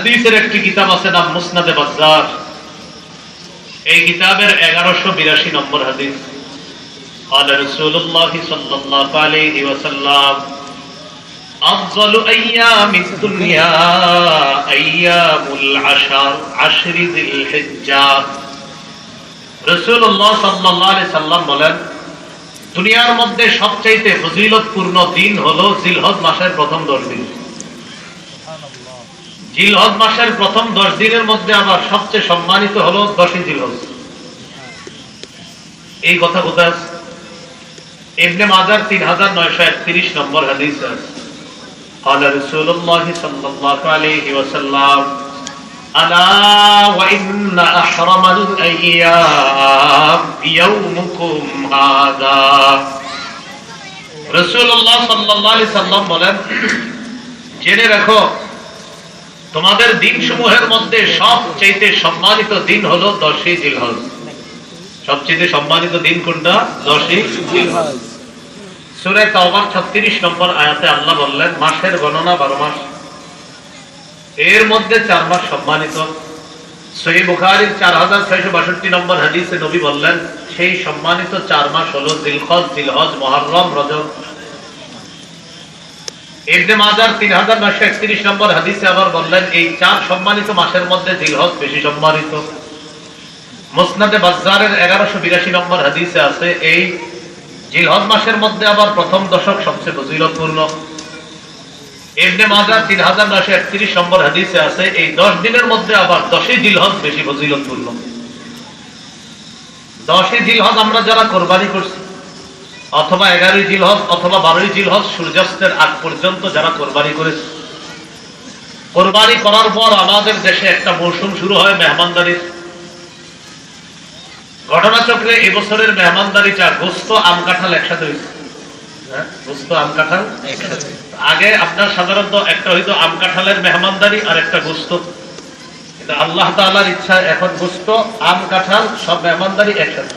হাদিসের একটি কিতাব আছে নাম মুসনাদে বাজার এই কিতাবের এগারোশো বিরাশি নম্বর হাদিস قال رسول الله صلى الله عليه وسلم أفضل أيام الدنيا أيام العشر عشر ذي الحجة রসুল্লাহ সাল্লাহ সাল্লাম বলেন দুনিয়ার মধ্যে সবচাইতে ফজিলতপূর্ণ দিন হলো জিলহজ মাসের প্রথম দশ দিন জিলহজ মাসের প্রথম দশ দিনের মধ্যে আবার সবচেয়ে সম্মানিত হলো দশই জিলহজ এই কথা কোথায় আছে? ইবনে মাজার তিন হাজার নয়শো একত্রিশ নম্বর হাদিস আছে قال رسول الله صلى الله عليه وسلم ألا وإن أحرم الأيام يومكم هذا رسول الله صلى الله عليه وسلم বলেন জেনে রাখো তোমাদের দিন সমূহের মধ্যে সবচেয়ে সম্মানিত দিন হলো দশই জিলহজ। সবচেয়ে সম্মানিত দিন কোনটা? দশই সুরে তাওবার 36 নম্বর আয়াতে আল্লাহ বললেন, মাসের গণনা 12 মাস। এর মধ্যে চার মাস সম্মানিত। 4662 নম্বর হাদিসে নবী বললেন, সেই সম্মানিত চার মাস হলো জিলহজ জিলহজ মুহররম রজব। ইবনে মাজার 3931 নম্বর হাদিসে আবার বললেন, এই চার সম্মানিত মাসের মধ্যে বেশি সম্মানিত। মুসনাদে বাজ্জারের 1182 নম্বর হাদিসে আছে, এই জিলহজ মাসের মধ্যে আবার প্রথম দশক সবচেয়ে ফজিলতপূর্ণ। মাজার 3931 নম্বর হাদিসে আছে, এই 10 দিনের মধ্যে আবার 10ই জিলহজ বেশি ফজিলতপূর্ণ। 10ই জিলহজ আমরা যারা কোরবানি করছি অথবা 11ই জিলহজ অথবা 12ই জিলহজ সূর্যাস্তের আগ পর্যন্ত যারা কোরবানি করেছে কোরবানি করার পর আমাদের দেশে একটা মৌসুম শুরু হয় মেহমানদারির। ঘটনাচক্রে এবছরের মেহমানদারিটা গোস্ত আম কাঁঠাল একসাথে হয়েছে হ্যাঁ, গোস্ত আম কাঁঠাল? আগে আপনার সাধারণত একটা হইতো আম কাঁঠালের মেহমানদারি আর একটা গোস্ত। কিন্তু আল্লাহ তাআলার ইচ্ছা এখন গোস্ত আম কাঁঠাল সব মেহমানদারি একসাথে।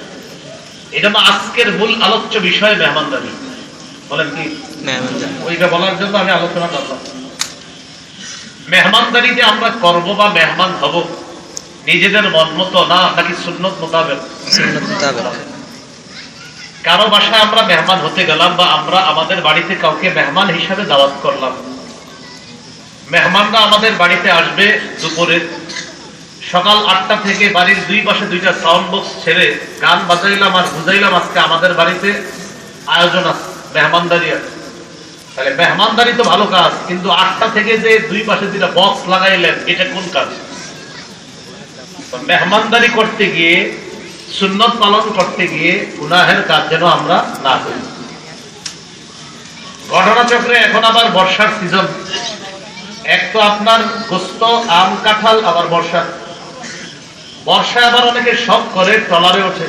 এটা হলো আজকের মূল আলোচ্য বিষয় মেহমানদারি। বলেন কি? ওইটা বলার জন্য আমি আলোচনা করলাম। মেহমানদারিতে আমরা করব বা মেহমান হব নিজেদের মন মতো না নাকি সুন্নত মোতাবেক। কারও বাসায় আমরা মেহমান হতে গেলাম বা আমরা আমাদের বাড়িতে কাউকে মেহমান হিসাবে দাওয়াত করলাম। মেহমানরা আমাদের বাড়িতে আসবে দুপুরে। সকাল আটটা থেকে বাড়ির দুই পাশে দুইটা সাউন্ড বক্স ছেড়ে গান বাজাইলাম আর বুঝাইলাম আজকে আমাদের বাড়িতে আয়োজন আছে, মেহমানদারি আছে। তাহলে মেহমানদারি তো ভালো কাজ, কিন্তু আটটা থেকে যে দুই পাশে দুইটা বক্স লাগাইলেন, এটা কোন কাজ? মেহমানদারি করতে গিয়ে, সুন্নত পালন করতে গিয়ে গুনাহের কাজ যেন আমরা না করি। ঘটনাচক্রে এখন আবার বর্ষার সিজন এক তো আপনার গোস্ত, আম, কাঁঠাল, আবার বর্ষা বর্ষায় আবার অনেকে শখ করে ট্রলারে ওঠে।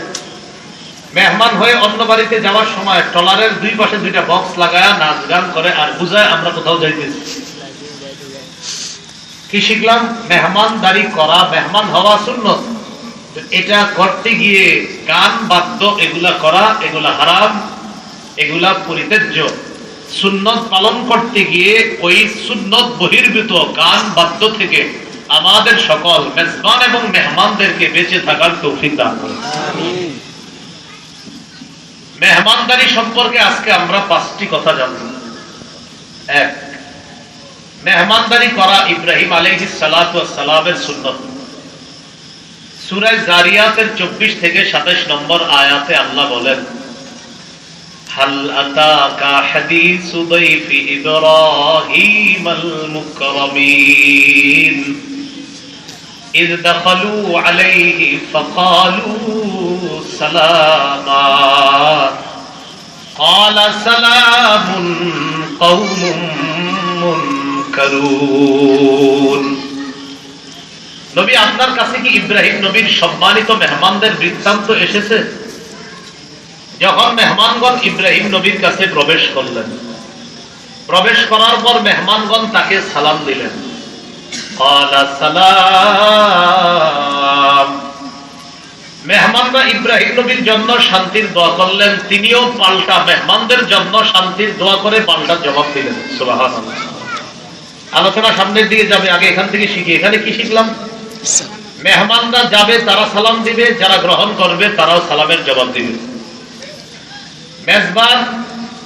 মেহমান হয়ে অন্য বাড়িতে যাওয়ার সময় ট্রলারের দুই পাশে দুইটা বক্স লাগায় নাচ গান করে আর বুঝায় আমরা কোথাও যাইতেছি। কি শিখলাম? মেহমানদারি করা, মেহমান হওয়া শূন্য এটা করতে গিয়ে গান, বাদ্য, এগুলা করা, এগুলা হারাম, এগুলা পরিত্যাজ্য। সুন্নত পালন করতে গিয়ে ওই সুন্নত বহির্ভূত গান, বাদ্য থেকে আমাদের সকল মেজবান এবং মেহমানদেরকে বেঁচে থাকার তৌফিক দান করুন। মেহমানদারি সম্পর্কে আজকে আমরা পাঁচটি কথা জানব। এক মেহমানদারি করা ইব্রাহিম আলাইহিস সালাতু ওয়াস সালামের সুন্নত। সূরা জারিয়াতের 24 থেকে 27 নম্বর আয়াতে আল্লাহ বলেন হাল আতাকা হাদিসু দাইফি ইব্রাহিমাল মুকরামিন? إذ دخلوا عليه فقالوا سلاما قال سلام قوم মুনকারুন নবী আপনার কাছে কি ইব্রাহিম নবীর সম্মানিত মেহমানদের বৃত্তান্ত এসেছে যখন মেহমানগণ ইব্রাহিম নবীর কাছে প্রবেশ করলেন প্রবেশ করার পর মেহমানগণ তাকে সালাম দিলেন قال সালাম মেহমানরা ইব্রাহিম নবীর জন্য শান্তির দোয়া করলেন, তিনিও পাল্টা মেহমানদের জন্য শান্তির দোয়া করে পাল্টা জবাব দিলেন। আলোচনা সামনের দিকে যাবে, আগে এখান থেকে শিখি। এখানে কি শিখলাম? মেহমানরা যাবে, তারা সালাম দিবে, যারা গ্রহণ করবে, তারাও সালামের জবাব দিবে। মেজবান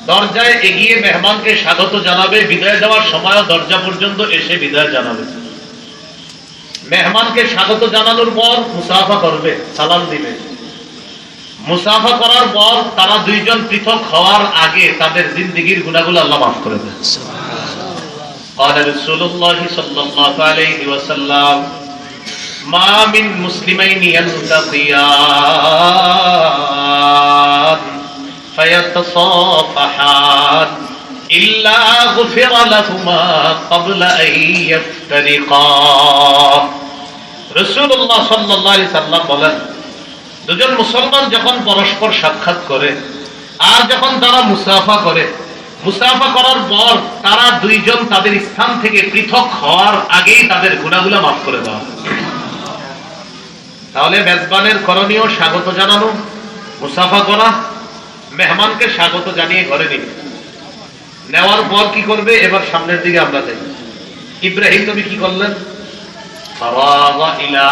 দরজায় এগিয়ে মেহমানকে স্বাগত জানাবে, বিদায় দেওয়ার সময়ও দরজা পর্যন্ত এসে বিদায় জানাবে। মেহমানকে স্বাগত জানানোর পর মুসাফা করবে সালাম দিবে মুসাফা করার পর তারা দুইজন পৃথক হওয়ার আগে তাদের জিন্দিগির গুণাগুলো আল্লাহ মাফ করে দেয় قال رسول الله صلى الله عليه وسلم ما من مسلمين يلتقيان فيتصافحان إلا غفر لهما قبل أن يفترقا রসুল্লাহ সাল্লি সাল্লাম বলেন, দুজন মুসলমান যখন পরস্পর সাক্ষাৎ করে আর যখন তারা মুসাফা করে, মুসাফা করার পর তারা দুইজন তাদের স্থান থেকে পৃথক হওয়ার আগেই তাদের গুণাগুলো মাফ করে দেওয়া তাহলে মেজবানের করণীয় স্বাগত জানানো, মুসাফা করা, মেহমানকে স্বাগত জানিয়ে ঘরে নিবে নেওয়ার পর কি করবে? এবার সামনের দিকে আমরা যাই। ইব্রাহিম তুমি কি করলেন? فراغ إلى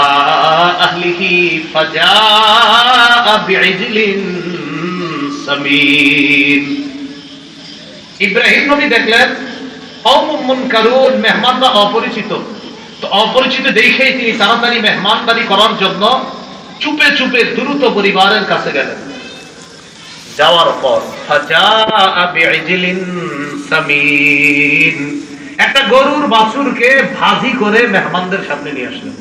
أهله فجاء بعجل سمين ইব্রাহিম নবী দেখলেন কওমুন কারুন মেহমানরা অপরিচিত তো অপরিচিত দেখেই তিনি তাড়াতাড়ি মেহমানদারি করার জন্য চুপে চুপে দ্রুত পরিবারের কাছে গেলেন যাওয়ার পর ফাজাআ বিইজলিন সামিন একটা গরুর বাছুরকে ভাজি করে মেহমানদের সামনে নিয়ে আসলেন।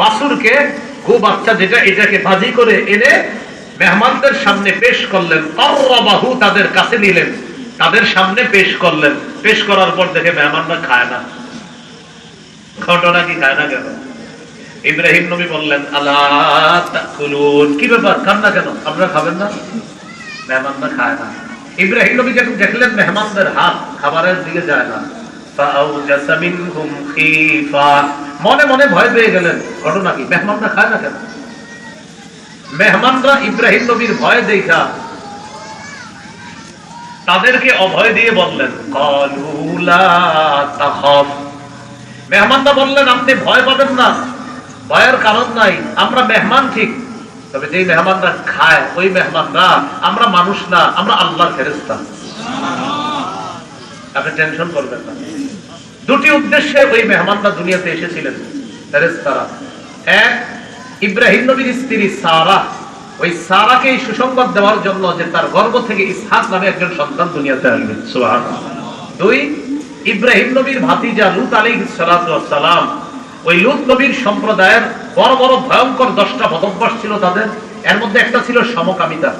বাছুরকে বাচ্চা, যেটা এটাকে করে এনে মেহমানদের সামনে পেশ করলেন। তাদের কাছে নিলেন, তাদের সামনে পেশ করলেন। পেশ করার পর দেখে মেহমানরা খায় না। ঘটনা কি, খায় না কেন? ইব্রাহিম নবী বললেন আল্লাহ কি ব্যাপার? খান না কেন? আপনারা খাবেন না? মেহমানরা খায় না। ইব্রাহিম নবী যখন দেখলেন মেহমানদের হাত খাবারের দিকে যায় না মনে মনে ভয় পেয়ে গেলেন। ঘটনা কি? মেহমানরা খায় না কেন? মেহমানরা ইব্রাহিম নবীর ভয় দেখা। তাদেরকে অভয় দিয়ে বললেন মেহমানরা বললেন, আপনি ভয় পাবেন না। ভয়ের কারণ নাই, আমরা মেহমান ঠিক। তবে যেই মেহমানরা খায়, ওই মেহমানরা আমরা মানুষ না, আমরা আল্লাহর ফেরেস্তা আপনি টেনশন করবেন না। দুটি উদ্দেশ্যে ওই মেহমানরা দুনিয়াতে এসেছিলেন ফেরেস্তারা এক, ইব্রাহিম নবীর স্ত্রী সারা। ওই সারাকে এই সুসংবাদ দেওয়ার জন্য যে তার গর্ভ থেকে ইসহাক নামে একজন সন্তান দুনিয়াতে আসবে। সুবহানাল্লাহ। দুই, ইব্রাহিম নবীর ভাতিজা লুত আলাইহিস সালাম ওই লুত নবীর সম্প্রদায়ের বড় বড় ভয়ঙ্কর দশটা বদভ্যাস ছিল তাদের। এর মধ্যে একটা ছিল সমকামিতা।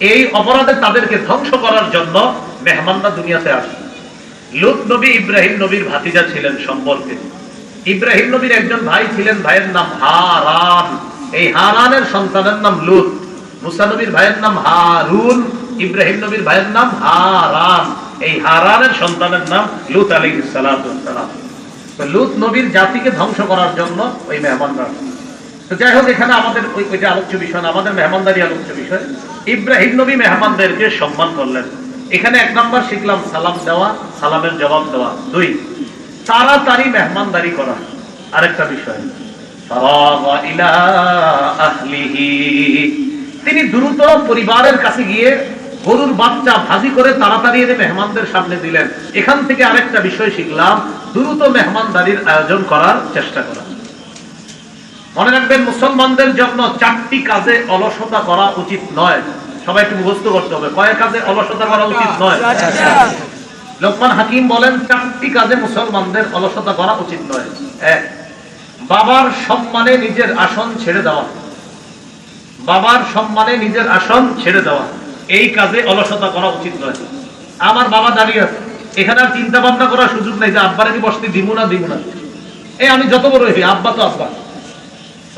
এই অপরাধে তাদেরকে ধ্বংস করার জন্য মেহমানরা দুনিয়াতে আসে। লুত নবী ইব্রাহিম নবীর ভাতিজা ছিলেন সম্পর্কে। ইব্রাহিম নবীর একজন ভাই ছিলেন, ভাইয়ের নাম হারান। এই হারানের সন্তানের নাম লুত। মুসা নবীর ভাইয়ের নাম হারুন। ইব্রাহিম নবীর ভাইয়ের নাম হারান। এই হারানের সন্তানের নাম লুত আলী সালাম। লুত নবীর জাতিকে ধ্বংস করার জন্য ওই মেহমানরা। তো যাই হোক, এখানে আমাদের ওই ওইটা আলোচ্য বিষয় আমাদের মেহমানদারি আলোচ্য বিষয়। ইব্রাহিম নবী মেহমানদেরকে সম্মান করলেন। এখানে এক নম্বর শিখলাম, সালাম দেওয়া, সালামের জবাব দেওয়া। দুই, তাড়াতাড়ি মেহমানদারি করা। আরেকটা বিষয়। তিনি দ্রুত পরিবারের কাছে গিয়ে গরুর বাচ্চা ভাজি করে তাড়াতাড়ি এনে মেহমানদের সামনে দিলেন। এখান থেকে আরেকটা বিষয় শিখলাম দ্রুত মেহমানদারির আয়োজন করার চেষ্টা করা। মনে রাখবেন মুসলমানদের জন্য চারটি কাজে অলসতা করা উচিত নয়। সবাই একটু মুখস্থ করতে হবে। কয়েক কাজে অলসতা করা উচিত নয়? লোকমান হাকিম বলেন চারটি কাজে মুসলমানদের অলসতা করা উচিত নয়। এক বাবার সম্মানে নিজের আসন ছেড়ে দেওয়া। বাবার সম্মানে নিজের আসন ছেড়ে দেওয়া। এই কাজে অলসতা করা উচিত নয়। আমার বাবা দাঁড়িয়ে আছে। এখানে আর চিন্তা ভাবনা করার সুযোগ নেই যে আব্বারে কি বসতে দিব না দিব না। এই আমি যত বড় হই আব্বা তো আব্বা।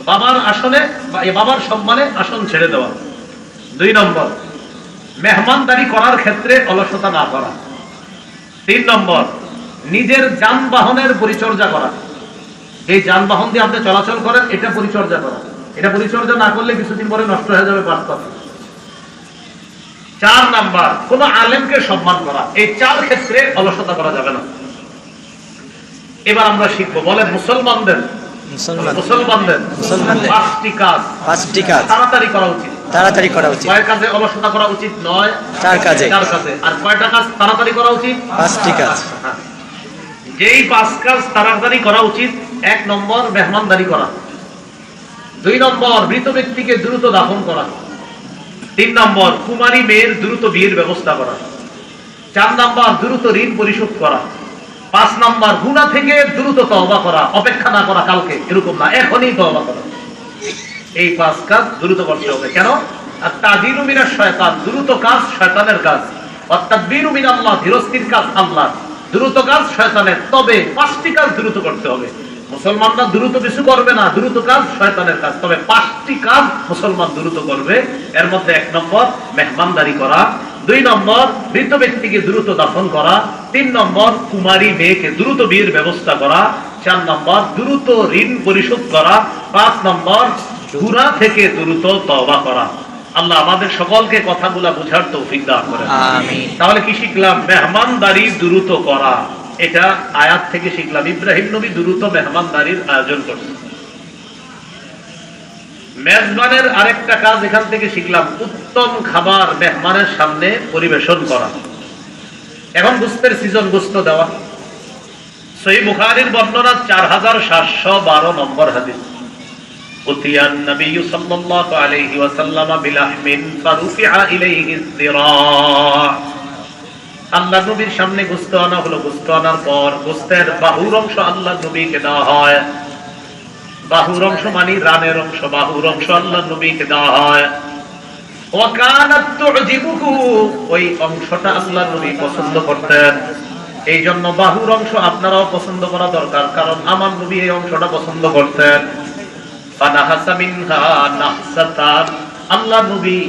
বাবার আসনে বাবার সম্মানে আসন ছেড়ে দেওয়া। দুই নম্বর, মেহমানদারি করার ক্ষেত্রে অলসতা না করা। তিন নম্বর, নিজের যানবাহনের পরিচর্যা করা। এই যানবাহন দিয়ে আপনি চলাচল করেন, এটা পরিচর্যা করা। এটা পরিচর্যা না করলে কিছুদিন পরে নষ্ট হয়ে যাবে পাঁচ চার নাম্বার কোন আলেমকে সম্মান করা। এই চার ক্ষেত্রে অলসতা করা যাবে না। এবার আমরা শিখব বলে মুসলমানদের। মুসলমানদের। পাঁচটি কাজ। পাঁচটি কাজ। তাড়াতাড়ি করা উচিত। তাড়াতাড়ি করা উচিত। কয় কাজে অলসতা করা উচিত? নয়। চার কাজে। চার কাজে। আর কয়টা কাজ তাড়াতাড়ি করা উচিত? পাঁচটি কাজ। হ্যাঁ। যেই পাঁচ কাজ তাড়াতাড়ি করা উচিত এক নম্বর মেহমানদারি করা। দুই নম্বর মৃত ব্যক্তিকে দ্রুত দাফন করা। তিন নম্বর, কুমারী মেয়ের দ্রুত বিয়ের ব্যবস্থা করা। চার নম্বর, দ্রুত ঋণ পরিশোধ করা। পাঁচ নম্বর, গুণা থেকে দ্রুত তহবা করা। অপেক্ষা না করা কালকে, এরকম না। এখনই তহবা করা। এই পাঁচ কাজ দ্রুত করতে হবে। কেন? আর তাদিরু মিনার শয়তান। দ্রুত কাজ শয়তানের কাজ। অর্থাৎ বীরু মিন আল্লাহ ধীরস্থির কাজ আল্লাহ দ্রুত কাজ শয়তানের। তবে পাঁচটি কাজ দ্রুত করতে হবে। মুসলমানরা দ্রুত কিছু করবে না দ্রুত কাজ শয়তানের কাজ। তবে পাঁচটি কাজ মুসলমান দ্রুত করবে। এর মধ্যে এক নম্বর মেহমানদারি করা। দুই নম্বর মৃত ব্যক্তিকে দ্রুত দাফন করা। তিন নম্বর কুমারী মেয়েকে দ্রুত বিয়ের ব্যবস্থা করা। চার নম্বর দ্রুত ঋণ পরিশোধ করা। পাঁচ নম্বর গুণা থেকে দ্রুত তওবা করা। আল্লাহ আমাদের সকলকে কথাগুলা বুঝার তৌফিক দান করেন। আমিন। তাহলে কি শিখলাম? মেহমানদারি দ্রুত করা। এটা আয়াত থেকে শিখলাম। ইব্রাহিম নবী দ্রুত মেহমানদারির আয়োজন করছে। মেজবানের আরেকটা কাজ এখান থেকে শিখলাম, উত্তম খাবার মেহমানের সামনে পরিবেশন করা। এখন গুস্তের সিজন গুস্ত দেওয়া। সেই বুখারির বর্ণনা চার হাজার সাতশো বারো নম্বর হাদিস। নবী সাল্লাল্লাহু আলাইহি ওয়াসাল্লাম বিলাহমিন ফারুফিআ ইলাইহি যিরা আল্লাহ নবীর সামনে গোস্ত আনা হলো। গোস্ত আনার পর গোস্তের বাহুর অংশ আল্লাহ নবীকে দেওয়া হয়। বাহুর অংশ মানে রানের অংশ। বাহুর অংশ আল্লাহ নবীকে দেওয়া হয়। ওই অংশটা আল্লাহ নবী পছন্দ করতেন। এই জন্য বাহুর অংশ আপনারাও পছন্দ করা দরকার, কারণ আমার নবী এই অংশটা পছন্দ করতেন। ফানাহাসা মিনহা নাহসাতান, আল্লাহ নবী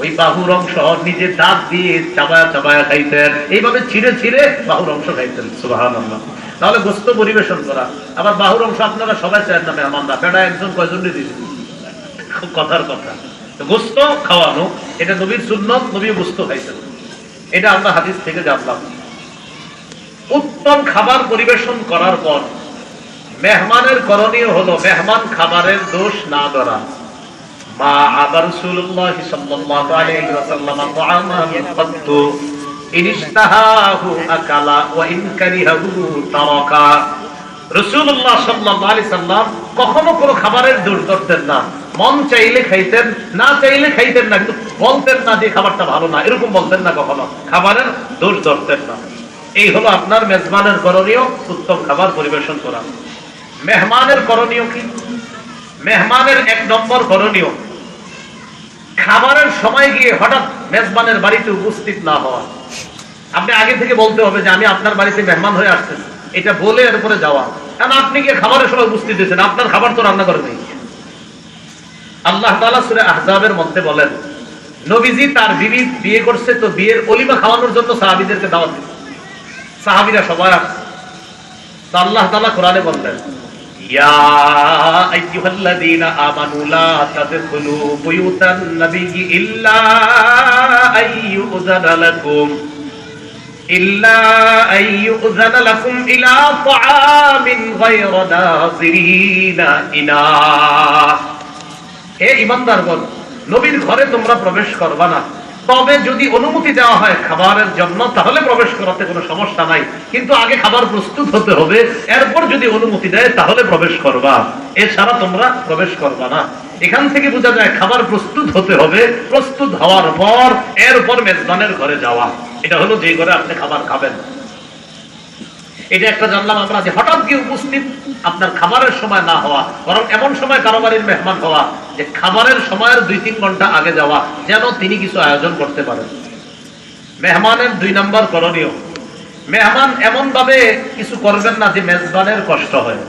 ওই বাহুর অংশ নিজের দাঁত দিয়ে চাবায়া চাবায়া খাইতেন। এইভাবে ছিঁড়ে ছিঁড়ে বাহুর অংশ খাইতেন, সুবহানাল্লাহ। তাহলে গোস্ত পরিবেশন করা। আবার বাহুর অংশ আপনারা সবাই চান না, মেহমানরা। বেড়া একজন কয়জন দিয়েছেন কথার কথা। গোস্ত খাওয়ানো, এটা নবীর সুন্নত, নবী গোস্ত খাইছেন এটা আমরা হাদিস থেকে জানলাম। উত্তম খাবার পরিবেশন করার পর, মেহমানের করণীয় হলো মেহমান খাবারের দোষ না ধরা। কখনো কোনো খাবারের দোষ ধরতেন না। মন চাইলে খাইতেন, না চাইলে খাইতেন না, কিন্তু বলতেন না যে খাবারটা ভালো না, এরকম বলতেন না কখনো। খাবারের দোষ ধরতেন না। এই হলো আপনার মেজবানের করণীয় উত্তম খাবার পরিবেশন করা। মেহমানের করণীয় কি? মেহমানের এক নম্বর করণীয়। খাবারের সময় গিয়ে হঠাৎ মেজবানের বাড়িতে উপস্থিত না হওয়া। আপনি আগে থেকে বলতে হবে যে আমি আপনার বাড়িতে মেহমান হয়ে আসতেছি। এটা বলে এরপরে যাওয়া। কারণ আপনি গিয়ে খাবারের সময় উপস্থিত হয়েছেন, আপনার খাবার তো রান্না করে নেই। আল্লাহ তাআলা সূরা আহজাবের মধ্যে বলেন, নবীজি তার বিবি বিয়ে করছে তো বিয়ের অলিমা খাওয়ানোর জন্য সাহাবীদেরকে দাওয়াত দিচ্ছে। সাহাবীরা সবাই আসছে। আল্লাহ তাআলা কোরআনে বললেন ইয়া আইয়ুহাল্লাযীনা আমানু লা তাদখুলু বুয়ুতান ইল্লা আইয়ুযানা লাকুম ইল্লা আইয়ুযানা লাকুম ইলা তাআমিন গায়রা নাযিরিনা ইনা হে ইমানদারগণ, নবীর ঘরে তোমরা প্রবেশ করবা না। তবে যদি অনুমতি দেওয়া হয় খাবারের জন্য, তাহলে প্রবেশ করাতে কোনো সমস্যা নাই। কিন্তু আগে খাবার প্রস্তুত হতে হবে, এরপর যদি অনুমতি দেয়, তাহলে প্রবেশ করবা। এছাড়া তোমরা প্রবেশ করবা না। এখান থেকে বোঝা যায়, খাবার প্রস্তুত হতে হবে, প্রস্তুত হওয়ার পর, এরপর মেজবানের ঘরে যাওয়া। এটা হলো যে ঘরে আপনি খাবার খাবেন। এটা একটা জানলাম আমরা যে হঠাৎ গিয়ে উপস্থিত আপনার খাবারের সময় না হওয়া, বরং এমন সময় কারও বাড়ির মেহমান হওয়া, যে খাবারের সময়ের দুই তিন ঘণ্টা আগে যাওয়া, যেন তিনি কিছু আয়োজন করতে পারেন। মেহমানের দুই নম্বর করণীয়, মেহমান এমন ভাবে কিছু করবেন না যে মেজবানের কষ্ট হয়।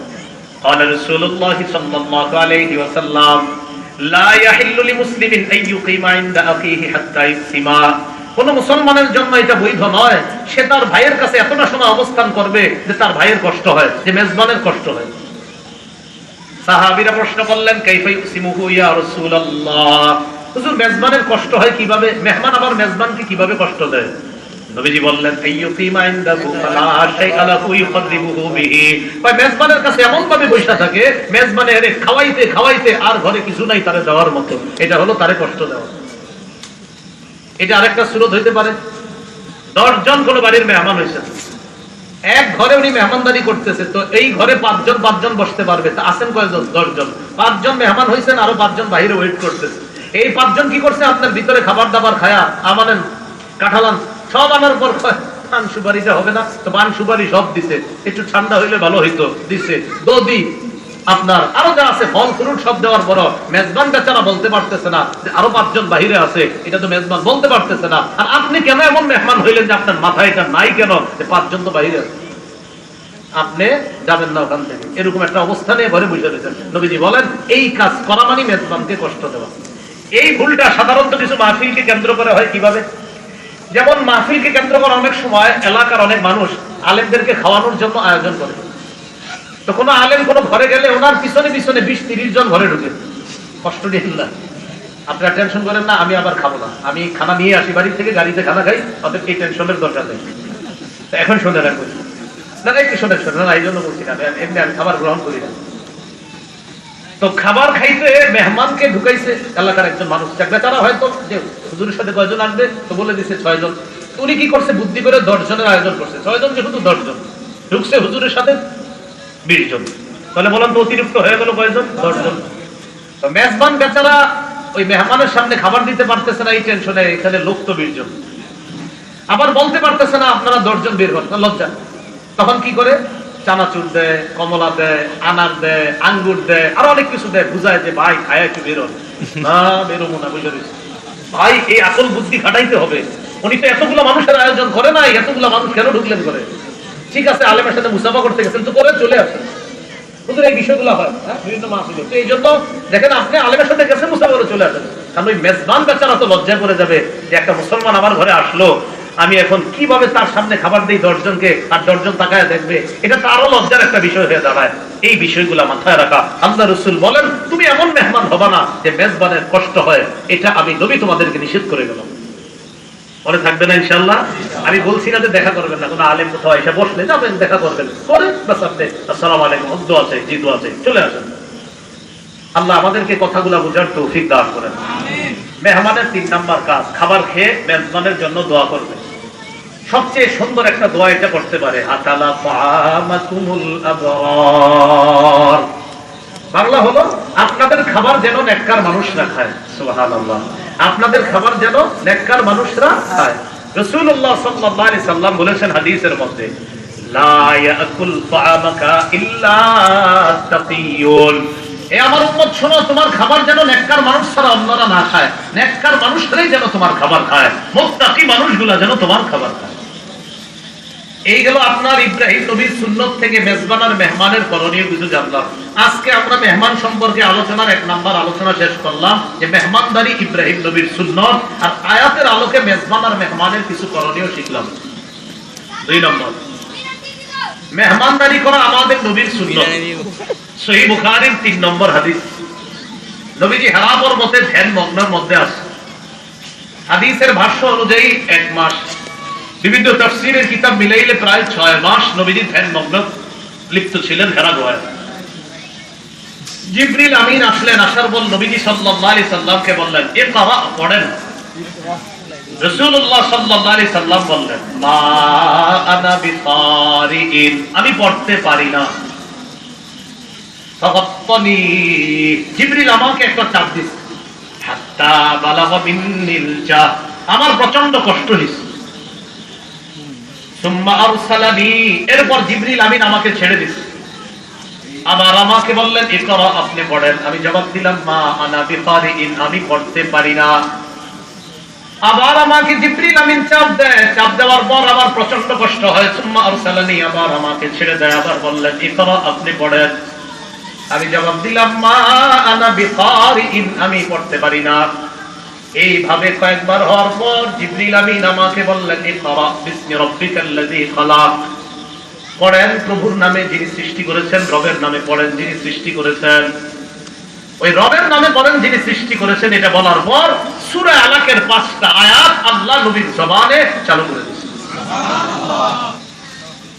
কোন মুসলমানের জন্য এটা বৈধ নয়। সে তার ভাইয়ের কাছে এতটা সময় অবস্থান করবে যে তার ভাইয়ের কষ্ট হয়, যে মেজবানের কষ্ট হয়। সাহাবিরা প্রশ্ন করলেন মেজবানের কষ্ট হয় কীভাবে? মেহমান মেজবানকে কীভাবে কষ্ট দেয়? কাছে খাওয়াইতে খাওয়াইতে আর ঘরে কিছু নাই তারা দেওয়ার মতো। এটা হলো তারে কষ্ট দেওয়া। এটা আরেকটা সুরত হইতে পারে। দশজন কোন বাড়ির মেহমান হয়েছে এক ঘরে উনি মেহমানদারি করতেছে, তো এই ঘরে পাঁচজন পাঁচজন বসতে পারবে। তা আছেন কয়জন? দশজন পাঁচজন মেহমান হয়েছেন আরও পাঁচজন বাহিরে ওয়েট করতেছে। এই পাঁচজন কি করছে? আপনার ভিতরে খাবার দাবার খায়া আমানেন কাঠালান সব আনার পর পান সুপারিটা হবে না। তো পান সুপারি সব দিছে। একটু ঠান্ডা হইলে ভালো হইতো, দিছে। দদি আপনার আরও যা আছে, ফল ফ্রুট সব দেওয়ার পর মেজবান বেচারা বলতে পারতেছে না যে আরও পাঁচজন বাহিরে আছে, এটা তো মেজবান বলতে পারতেছে না। আর আপনি কেন এমন মেহমান হইলেন যে আপনার মাথায় এটা নাই কেন যে পাঁচজন তো বাহিরে আছে? আপনি যাবেন না ওখান থেকে। এরকম একটা অবস্থা নিয়ে ঘরে বসে রয়েছেন। নবীজি বলেন, এই কাজ করা মানে মেজবানকে কষ্ট দেওয়া। এই ভুলটা সাধারণত কিছু মাহফিলকে কেন্দ্র করে হয় কীভাবে? যেমন মাহফিলকে কেন্দ্র করে অনেক সময় এলাকার অনেক মানুষ আলেমদেরকে খাওয়ানোর জন্য আয়োজন করে। তো কোনো আলেম কোনো ঘরে গেলে ওনার পিছনে পিছনে বিশ তিরিশ জন ঘরে ঢুকে। কষ্ট নিন না। আপনারা টেনশন করেন না, আমি আবার খাব না। আমি খানা নিয়ে আসি বাড়ি থেকে গাড়িতে খানা খাই অতএব এই টেনশনের দরকার নেই। এখন শুনে রাখব না একটু না এই জন্য বলছি না এমনি আমি খাবার গ্রহণ করি না। তো খাবার খাইতে মেহমানকে ঢুকাইছে এলাকার একজন মানুষ। তারা হয়তো যে হুজুরের সাথে কয়জন আসবে, তো বলে দিছে ছয় জন উনি কি করছে? বুদ্ধি করে দশ জনের আয়োজন করছে। ছয় জন যেহেতু দশ ঢুকছে হুজুরের সাথে বিশ জন। তাহলে বলেন তো অতিরিক্ত হয়ে গেল কয়জন? দশ জন। তো মেজবান বেচারা ওই মেহমানের সামনে খাবার দিতে পারতেছে না, এই টেনশনে এখানে লোক তো বিশ জন। আবার বলতে পারতেছে না, আপনারা দশজন বের হন। লজ্জা। তখন কি করে? চানাচুর দেয়, কমলা দেয়, আনার দেয়, আঙ্গুর দেয়, আরও অনেক কিছু দেয়। বুঝায় যে, ভাই, খায় একটু বেরোন না বেরোবো না, বুঝে ভাই, এই আসল বুদ্ধি খাটাইতে হবে। উনি তো এতগুলো মানুষের আয়োজন করে নাই, এতগুলো মানুষ কেন ঢুকলেন করে ঠিক আছে, আলেমের সাথে মুসাফা করতে গেছেন, তো হয় করে চলে আসেন। তার লজ্জার একটা বিষয় দাঁড়ায়। এই মাথায় রাখা। বলেন, তুমি এমন মেহমান হবা না যে মেজবানের কষ্ট হয়, এটা আমি নবী তোমাদেরকে নিষেধ করে গেলাম। মনে থাকবে না ইনশাল্লাহ আমি বলছি না যে দেখা করবেন না, কোনো আলেম কোথাও এসে বসলে যাবেন, দেখা করবেন। করে বাস আপনি, আসসালাম আলাইকুম দোয়া আছে জি দোয়া আছে, চলে আসেন। আল্লাহ আমাদেরকে কথাগুলো বুঝার তৌফিক দান করেন। মেহমানের তিন নাম্বার কাজ, খাবার খেয়ে মেজবানের জন্য দোয়া করবে। সবচেয়ে সুন্দর একটা দোয়া এটা করতে পারে, আতালা বাংলা হলো, আপনাদের খাবার যেন নেককার মানুষরা খায়, সুবহানাল্লাহ। আপনাদের খাবার যেন নেককার মানুষরা খায়। রাসূলুল্লাহ সাল্লাহ সাল্লাম বলেছেন হাদিসের মধ্যে আমার তোমার খাবার যেন খায়, নেককার যেন তোমার খাবার খায় মানুষগুলা যেন তোমার খাবার খায়। এই গেল আপনার ইব্রাহিম নবীর সুন্নত থেকে মেহমানের করণীয় কিছু জানলাম। আজকে আমরা মেহমান সম্পর্কে আলোচনার এক নাম্বার আলোচনা শেষ করলাম, যে মেহমানদারি ইব্রাহিম নবীর সুন্নত, আর আয়াতের আলোকে মেহমানের কিছু করণীয় শিখলাম। দুই নম্বর, মেহমানদারি করা আমাদের নবীর সুন্নত। সহি তিন নম্বর হাদিস। নবীজি পর্বতে ধ্যান মগ্নের মধ্যে আছে। হাদিসের ভাষ্য অনুযায়ী এক মাস বিভিন্ন তফসিরের কিতাব মিলাইলে প্রায় ছয় মাস নবীজি ধ্যান মগ্ন লিপ্ত ছিলেন হেরা গোয়ায়। জিবরিল আমিন আসলেন, আসার বল নবীজি সাল্লাল্লাহু আলাইহি সাল্লামকে বললেন, এ কারা পড়েন। রাসূলুল্লাহ সাল্লাল্লাহু আলাইহি সাল্লাম বললেন, মা আনা বিকারিইন আমি পড়তে পারি না। ফাগাত্তানি। জিবরিল আমাকে একটা চাপ দিছে। হাত্তা বালাগা মিন্নিল জাহ। আমার প্রচণ্ড কষ্ট আরসালানি এরপর জিবরিল আমিন আমাকে ছেড়ে দিছে আবার আমাকে বললেন, ইকরা, আপনি পড়েন। আমি জবাব দিলাম, মা আনা বিকারিইন আমি পড়তে পারি না। আবার আমাকে জিবরিল আমিন চাপ দেয়। চাপ দেওয়ার পর আবার প্রচণ্ড কষ্ট হয়। সুম্মা আরসালানি আবার আমাকে ছেড়ে দেয়। আবার বললেন, ইকরা, আপনি পড়েন। আমি জবাব দিলাম, মা আনা বিকারিইন আমি পড়তে পারি না। এইভাবে কয়েকবার হওয়ার পর জিবরিল আমিন আমাকে বললেন পড়েন, প্রভুর নামে যিনি সৃষ্টি করেছেন, রবের নামে পড়েন যিনি সৃষ্টি করেছেন। ওই রবের নামে বলেন যিনি সৃষ্টি করেছেন, এটা বলার পর সূরা আলাকের পাঁচটা আয়াত আল্লাহ নবীর জবানে চালু করে দিয়েছেন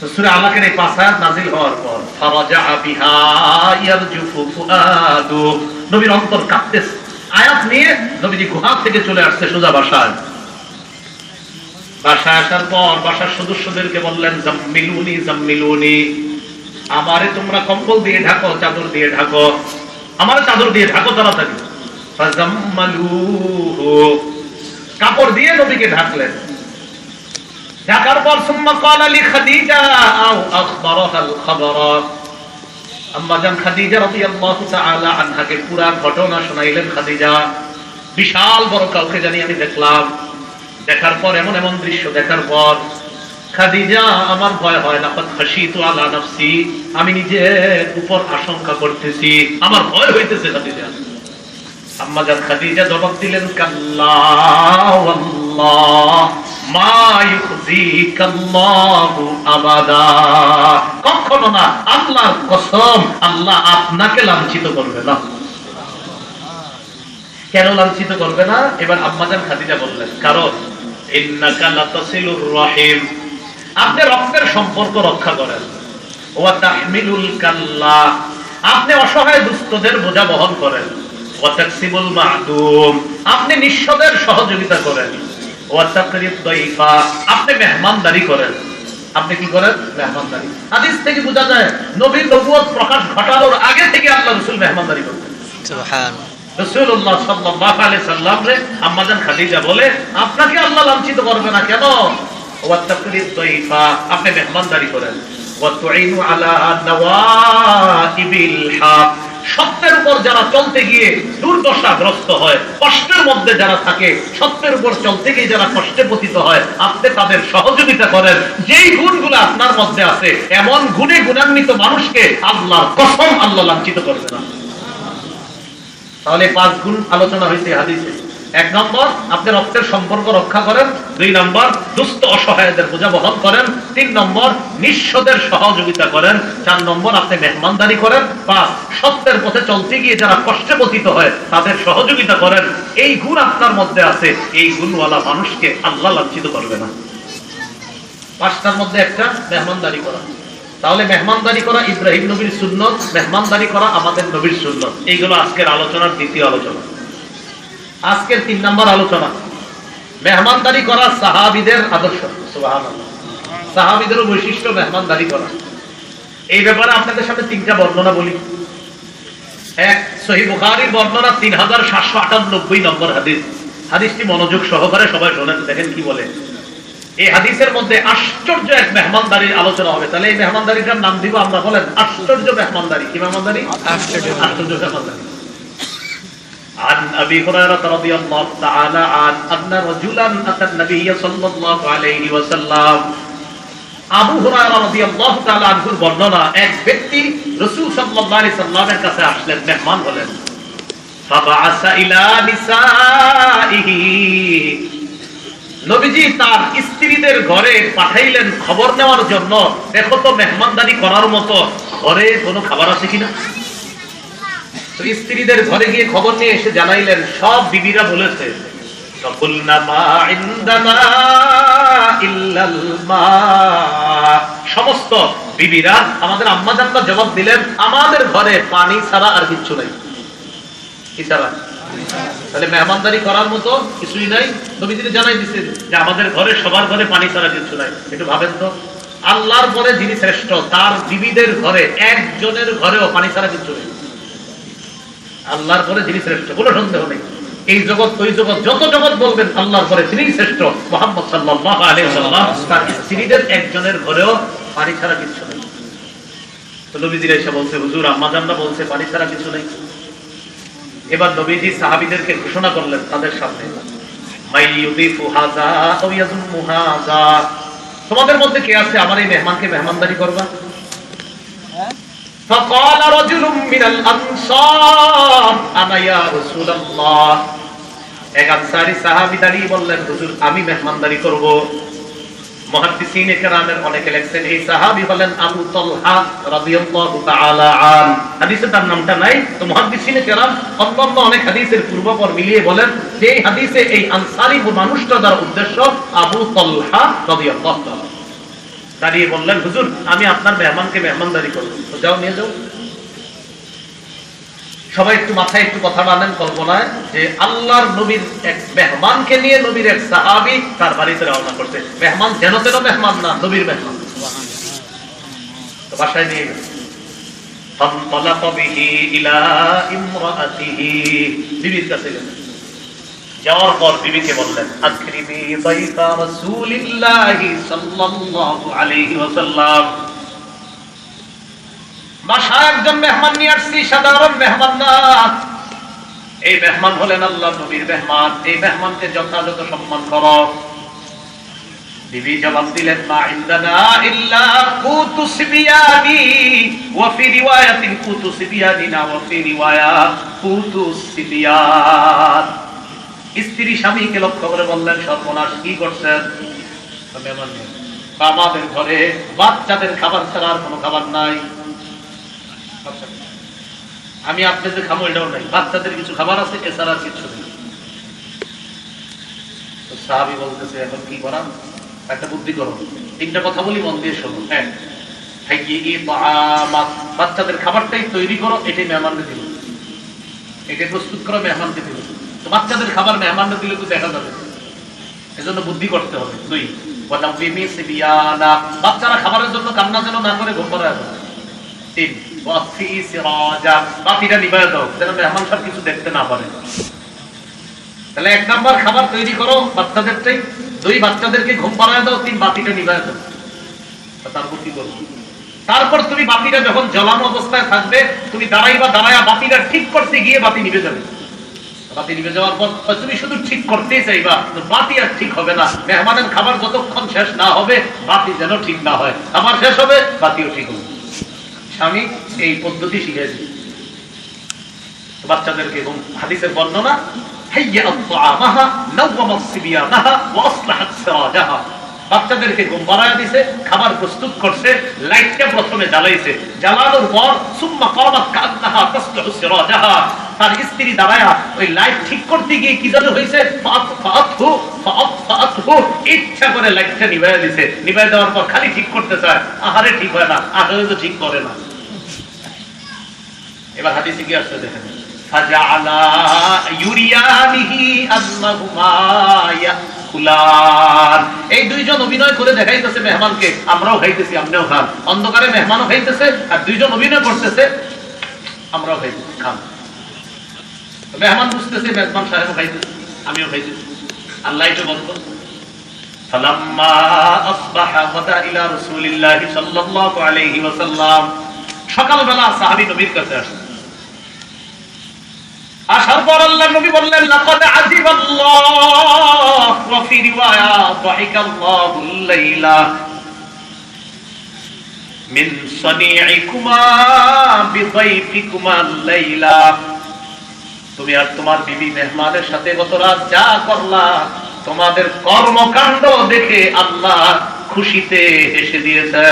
তো সূরা আলাকের এই পাঁচ আয়াত নাযিল হওয়ার পর ফারাজা বিহা ইয়ারজুফু ফুআদু। নবীর অন্তর কাঁপতেছে। আয়াত নিয়ে নবীজি গুহা থেকে চলে আসছে সোজা বাসায়। বাসায় আসার পর বাসার সদস্যদেরকে বললেন, জাম্মিলুনি জাম্মিলুনি। আমারে তোমরা কম্বল দিয়ে ঢাকো, চাদর দিয়ে ঢাকো। আমার চাদর দিয়ে ঢাকো তাড়াতাড়ি। কাপড় দিয়ে নবীকে ঢাকলেন। ঢাকার পর সুম্মা ক্বালা লি খাদিজা, আও আখবারাহা আল খাবারা। বিশাল বড় কাউকে জানি আমি দেখলাম। দেখার পর এমন এমন দৃশ্য দেখার পর, খাদিজা, আমার ভয় হয় না আমি নিজের উপর আশঙ্কা করতেছি। আমার ভয় হইতেছে খাদিজা। আম্মা জান খাদিজা জবাব দিলেন কখনো না, আল্লাহর কসম, আল্লাহ আপনাকে লাঞ্ছিত করবে না। কেন লাঞ্ছিত করবে না? এবার আম্মাজান খাদিজা বললেন, কারণ রহিম। আপনি রক্তের সম্পর্ক রক্ষা করেন। ওয়া তাহমিলুল কাল্লা। আপনি অসহায় দুস্থদের বোঝা বহন করেন। আপনি নিঃস্বদের সহযোগিতা করেন। আপনি মেহমানদারি করেন। আপনি কি করেন? মেহমানদারি। হাদিস থেকে বোঝা যায় নবীর নবুয়ত প্রকাশ ঘটানোর আগে থেকে আল্লাহ রাসূল মেহমানদারি করতেন। সুবহান রাসূলুল্লাহ সাল্লাল্লাহু সাল্লাম রে আম্মাজান খাদিজা বলে আপনাকে আল্লাহ লাঞ্ছিত করবে না কেন? ওয়া তাকরিব দাইফা। আপনি মেহমানদারি করেন। ওয়া আলা নওয়াইবিল হক। সত্যের উপর যারা চলতে গিয়ে দুর্দশাগ্রস্ত হয়, কষ্টের মধ্যে যারা থাকে, সত্যের উপর চলতে গিয়ে যারা কষ্টে পতিত হয়, আপনি তাদের সহযোগিতা করেন। যেই গুণগুলো আপনার মধ্যে আছে, এমন গুণে গুণান্বিত মানুষকে আল্লাহ কসম আল্লাহ লাঞ্ছিত করবে না। তাহলে পাঁচ গুণ আলোচনা হয়েছে হাদিসে। এক নম্বর, আপনি রক্তের সম্পর্ক রক্ষা করেন। দুই নম্বর, দুস্থ অসহায়দের বোঝা বহন করেন। তিন নম্বর, নিঃস্বদের সহযোগিতা করেন। চার নম্বর, আপনি মেহমানদারি করেন। পাঁচ, সত্যের পথে চলতে গিয়ে যারা কষ্টে পতিত হয়, তাদের সহযোগিতা করেন। এই গুণ আপনার মধ্যে আছে। এই গুণওয়ালা মানুষকে আল্লাহ লাঞ্ছিত করবে না। পাঁচটার মধ্যে একটা, মেহমানদারি করা। তাহলে মেহমানদারি করা ইব্রাহিম নবীর সুন্নত, মেহমানদারি করা আমাদের নবীর সুন্নত। এইগুলো আজকের আলোচনার দ্বিতীয় আলোচনা। আজকের তিন নম্বর আলোচনা। মেহমানদারি করা সাহাবিদের আদর্শ। সাহাবিদেরও বৈশিষ্ট্য মেহমানদারি করা। এই ব্যাপারে আপনাদের সাথে তিনটা বর্ণনা বলি। এক সহি বুখারীর বর্ণনা তিন হাজার সাতশো আটানব্বই নম্বর হাদিস। হাদিসটি মনোযোগ সহকারে সবাই শোনেন দেখেন কি বলে। এই হাদিসের মধ্যে আশ্চর্য এক মেহমানদারির আলোচনা হবে। তাহলে এই মেহমানদারিটার নাম দিব আমরা বলেন আশ্চর্য মেহমানদারি। কি মেহমানদারি? আশ্চর্য আশ্চর্য মেহমানদারি। عن ابي هريره رضي الله تعالى عن ان رجلا اتى النبي صلى الله عليه وسلم আবু হুরায়রা রাদিয়াল্লাহু তাআলা আনহুর বর্ণনা এক ব্যক্তি রাসূল সাল্লাল্লাহু আলাইহি সাল্লামের কাছে আসলেন মেহমান হলেন ফাবাআসা ইলা নিসাইহি নবীজি তার স্ত্রীদের ঘরে পাঠাইলেন খবর নেওয়ার জন্য দেখো তো মেহমানদারি করার মতো ঘরে কোনো খাবার আছে কিনা স্ত্রীদের ঘরে গিয়ে খবর নিয়ে এসে জানাইলেন, সব বিবিরা বলেছে সমস্ত বিবিরা আমাদের আম্মা জানা জবাব দিলেন, আমাদের ঘরে পানি ছাড়া আর কিচ্ছু নাই। ছাড়া? তাহলে মেহমানদারি করার মতো কিছুই নাই? নবীজির জানাই দিছে যে আমাদের ঘরে, সবার ঘরে পানি ছাড়া কিচ্ছু নাই। একটু ভাবেন তো। আল্লাহর পরে যিনি শ্রেষ্ঠ, তার বিবিদের ঘরে, একজনের ঘরেও পানি ছাড়া কিছু নেই। আল্লাহর পরে যিনি শ্রেষ্ঠ, কোনো সন্দেহ নেই। এই জগৎ, ওই জগৎ, যত জগৎ বলবেন, আল্লাহর পরে তিনি শ্রেষ্ঠ। মোহাম্মদ ওয়াসাল্লাম, তার স্ত্রীদের একজনের ঘরেও পানি ছাড়া কিছু নেই। এসে বলছে, হুজুর বলছে পানি ছাড়া কিছু নেই। এবার নবীজি সাহাবীদেরকে ঘোষণা করলেন, তাদের সামনে তোমাদের মধ্যে কে আছে? আমার এই মেহমানকে মেহমানদারি করবা? فقال رجل من الأنصار أنا يا رسول الله এক আনসারী সাহাবী দাঁড়িয়ে বললেন হুজুর আমি মেহমানদারি করব মুহাদ্দিসিনে কেরামের অনেকে লেখছেন এই সাহাবী হলেন আবু তালহা রাদিয়াল্লাহু তাআলা আন হাদিসে তার নামটা নাই তো মুহাদ্দিসিনে কেরাম অন্যান্য অনেক হাদিসের পূর্বপর মিলিয়ে বলেন যে এই হাদিসে এই আনসারী মানুষটা দ্বারা উদ্দেশ্য আবু তালহা রাদিয়াল্লাহু তাআলা দাঁড়িয়ে বললেন, হুজুর, আমি আপনার মেহমানকে মেহমানদারি করব তো যাও, নিয়ে যাও। সবাই একটু মাথায় একটু কথা বানেন কল্পনায় যে আল্লাহর নবীর এক মেহমানকে নিয়ে নবীর এক সাহাবি তার বাড়িতে রওনা করছে। মেহমান যেন তেন মেহমান না, নবীর মেহমান। বাসায় নিয়ে গেছে বিবির কাছে গেলেন যাওয়ার পর বিবিকে বললেন বাসায় একজন এই মেহমান হলেন সম্মান করো। বিবি জবাব দিলেন, মা ইন্দানা ইল্লা কুতু সিবিয়ানি ওয়া ফি রিওয়ায়াতিন কুতু সিবিয়ানিনা স্ত্রী স্বামীকে লক্ষ্য করে বললেন, সর্বনাশ, কি করছেন? আমাদের ঘরে বাচ্চাদের খাবার ছাড়া আর কোনো খাবার নাই। আমি আপনাদের খাব এটাও নাই। বাচ্চাদের কিছু খাবার আছে, এছাড়া কিছু নেই। সাহাবি বলতেছে, এখন কি করা একটা বুদ্ধি করো। তিনটা কথা বলি, মন দিয়ে শোনো। হ্যাঁ। বাচ্চাদের খাবারটাই তৈরি করো, এটাই মেহমানকে দিল এটাই প্রস্তুত করো মেহমানকে দিল বাচ্চাদের খাবার মেহমানকে দিলে তো দেখা যাবে। এজন্য বুদ্ধি করতে হবে। দুই বাচ্চারা খাবারের জন্য কান্না যেন না করে, ঘুম যাবে তিন বাতিটা নিভায় দাও, যেন মেহমান সব কিছু দেখতে না পারে। তাহলে এক নাম্বার খাবার তৈরি করো বাচ্চাদেরটাই দুই, বাচ্চাদেরকে ঘুম পাড়ায় দাও। তিন বাতিটা নিভায় দাও। তারপর কি করব? তারপর তুমি বাতিটা যখন জ্বলানো অবস্থায় থাকবে, তুমি দাঁড়াইবা, দাঁড়াইয়া বাতিটা ঠিক করতে গিয়ে বাতি নিভে যাবে। স্বামী এই পদ্ধতি শিখেছে বাচ্চাদেরকে এবং হাদিসের বর্ণনা হাইয়া সিরাজাহা। বাচ্চাদেরকে ঘুম পাড়ায় দিছে, খাবার প্রস্তুত করছে লাইটটা প্রথমে জ্বালাইছে। জ্বালানোর পর সুম্মা কামাত কান্নাহা তাসলাহু সিরাজাহা। তার স্ত্রী দাঁড়ায়া ওই লাইট ঠিক করতে গিয়ে কি জানো হয়েছে? ইচ্ছা করে লাইটটা নিভাইয়া দিছে। নিভাই দেওয়ার পর খালি ঠিক করতে চায়। আহারে ঠিক হয় না, আহারে তো ঠিক করে না। এবার হাদিসে কি আসছে দেখেন? ইউরিয়ানিহি আন্নাহুমা ইয়াকুলান এই দুইজন অভিনয় করে দেখাইতেছে মেহমানকে আমরাও খাইতেছি আপনিও খান অন্ধকারে মেহমানও খাইতেছে আর দুইজন অভিনয় করতেছে আমরাও খাইতেছি খান তো মেহমান বুঝতেছে মেহমান সাহেবও খাইতেছে আমিও খাইতেছি আল্লাহ এটা বন্ধ فلما أصبح غدا إلى رسول الله صلى الله عليه وسلم সকালবেলা সাহাবী নবীর কাছে আসে আসার পর আল্লাহ নবী বললেন লাকাদ আজিবাল্লাহ ওয়া ফি রিওয়ায়া দাহিকাল্লাহুল লাইলা মিন সানিইকুমা বিদাইফিকুমা লাইলা। তুমি আর তোমার বিবি মেহমানের সাথে গত রাত যা করলা তোমাদের কর্মকাণ্ড দেখে আল্লাহ খুশিতে হেসে দিয়েছে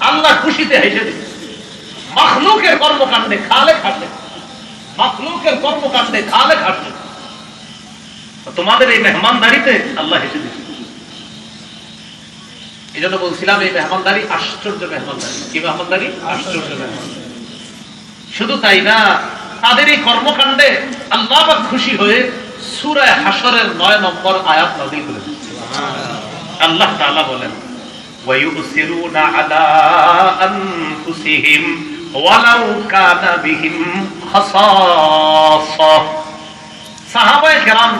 আল্লাহ খুশিতে হেসে দিয়েছে মখলুকের কর্মকাণ্ডে খালে খাটে মখলুকের কর্মকাণ্ডে খালে খাটে তোমাদের এই মেহমানদারিতে আল্লাহ হেসে দিয়েছে এই জন্য বলছিলাম এই মেহমানদারি আশ্চর্য মেহমানদারি। কি মেহমানদারি? আশ্চর্য মেহমানদারি। শুধু তাই না তাদের এই কর্মকাণ্ডে আল্লাহ পাক খুশি হয়ে সুরায় হাশরের 9 নম্বর আয়াত নাযিল করে আল্লাহ তাআলা বলেন ওয়ায়ুসিরুনা আলা আনফুসিহিম ওয়ালাউ কানা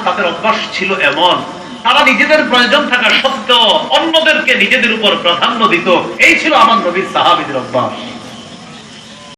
তাদের অভ্যাস ছিল এমন, তারা নিজেদের প্রয়োজন থাকা সত্ত্বেও অন্যদেরকে নিজেদের উপর প্রাধান্য দিত। এই ছিল আমার নবীর সাহাবীদের অভ্যাস।